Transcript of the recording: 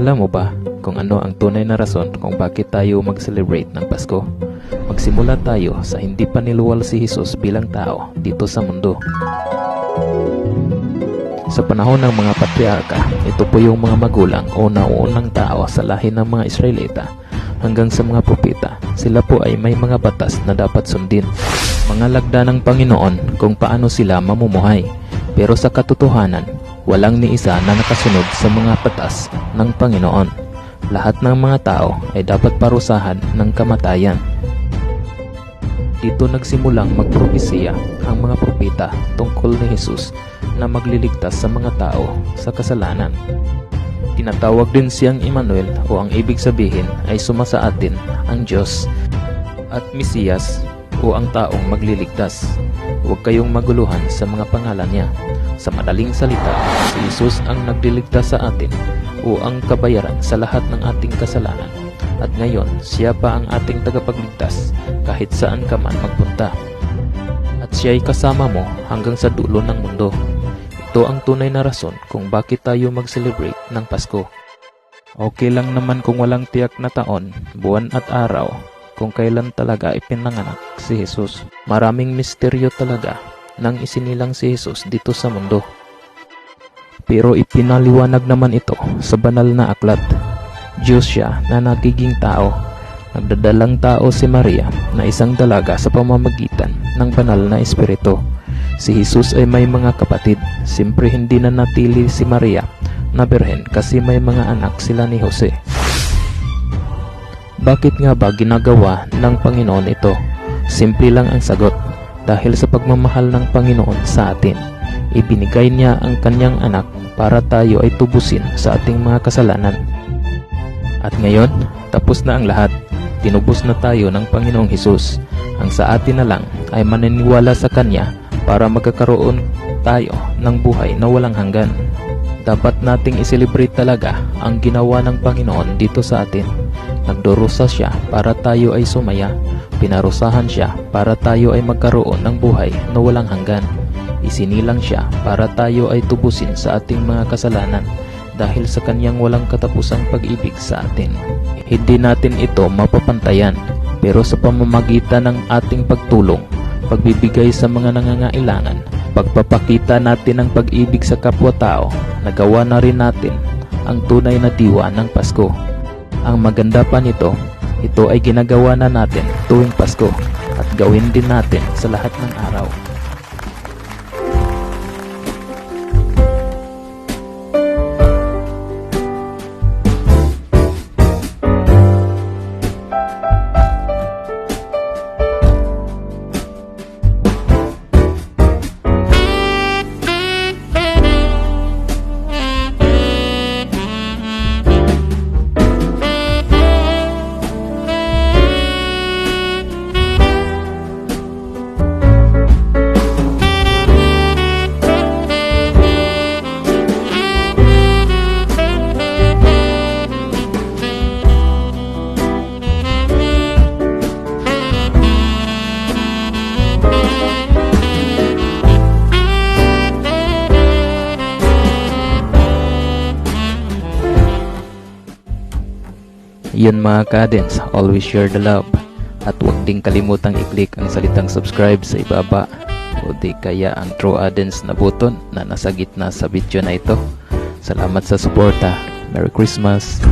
Alam mo ba kung ano ang tunay na rason kung bakit tayo mag-celebrate ng Pasko? Magsimula tayo sa hindi pa niluwal si Jesus bilang tao dito sa mundo. Sa panahon ng mga patriarka, ito po yung mga magulang o nauunang tao sa lahi ng mga Israelita hanggang sa mga propeta. Sila po ay may mga batas na dapat sundin. Mga lagda ng Panginoon kung paano sila mamumuhay. Pero sa katotohanan, walang ni isa na nakasunod sa mga batas ng Panginoon. Lahat ng mga tao ay dapat parusahan ng kamatayan. Dito nagsimulang magpropesiya ang mga propeta tungkol ni Jesus na magliligtas sa mga tao sa kasalanan. Tinatawag din siyang Emmanuel o ang ibig sabihin ay suma sa atin ang Diyos at Mesiyas o ang taong magliligtas. Huwag kayong maguluhan sa mga pangalan niya. Sa madaling salita, si Jesus ang nagliligtas sa atin o ang kabayaran sa lahat ng ating kasalanan. At ngayon, siya pa ang ating tagapagligtas kahit saan ka man magpunta. At siya'y kasama mo hanggang sa dulo ng mundo. Ito ang tunay na rason kung bakit tayo mag-celebrate ng Pasko. Okay lang naman kung walang tiyak na taon, buwan at araw kung kailan talaga ipinanganak si Jesus. Maraming misteryo talaga nang isinilang si Jesus dito sa mundo. Pero ipinaliwanag naman ito sa banal na aklat. Diyos siya na nagiging tao. Nagdadalang tao si Maria na isang dalaga sa pamamagitan ng banal na espiritu. Si Jesus ay may mga kapatid. Siyempre hindi na natili si Maria na birhen kasi may mga anak sila ni Jose. Bakit nga ba ginagawa ng Panginoon ito? Simple lang ang sagot. Dahil sa pagmamahal ng Panginoon sa atin, ibinigay niya ang kanyang anak para tayo ay tubusin sa ating mga kasalanan. At ngayon, tapos na ang lahat. Tinubos na tayo ng Panginoong Hesus. Ang sa atin na lang ay maniniwala sa Kanya para magkakaroon tayo ng buhay na walang hanggan. Dapat nating iselebrate talaga ang ginawa ng Panginoon dito sa atin. Nagdurusa siya para tayo ay sumaya. Pinarusahan siya para tayo ay magkaroon ng buhay na walang hanggan. Isinilang siya para tayo ay tubusin sa ating mga kasalanan dahil sa kanyang walang katapusang pag-ibig sa atin. Hindi natin ito mapapantayan pero sa pamamagitan ng ating pagtulong, pagbibigay sa mga nangangailangan, pagpapakita natin ng pag-ibig sa kapwa-tao, nagawa na rin natin ang tunay na diwa ng Pasko. Ang maganda pa nito, ito ay ginagawa na natin tuwing Pasko at gawin din natin sa lahat ng araw. Yun mga kadens, always share the love. At huwag ding kalimutang i-click ang salitang subscribe sa ibaba o di kaya ang True Adens na button na nasa gitna sa video na ito. Salamat sa suporta. Merry Christmas!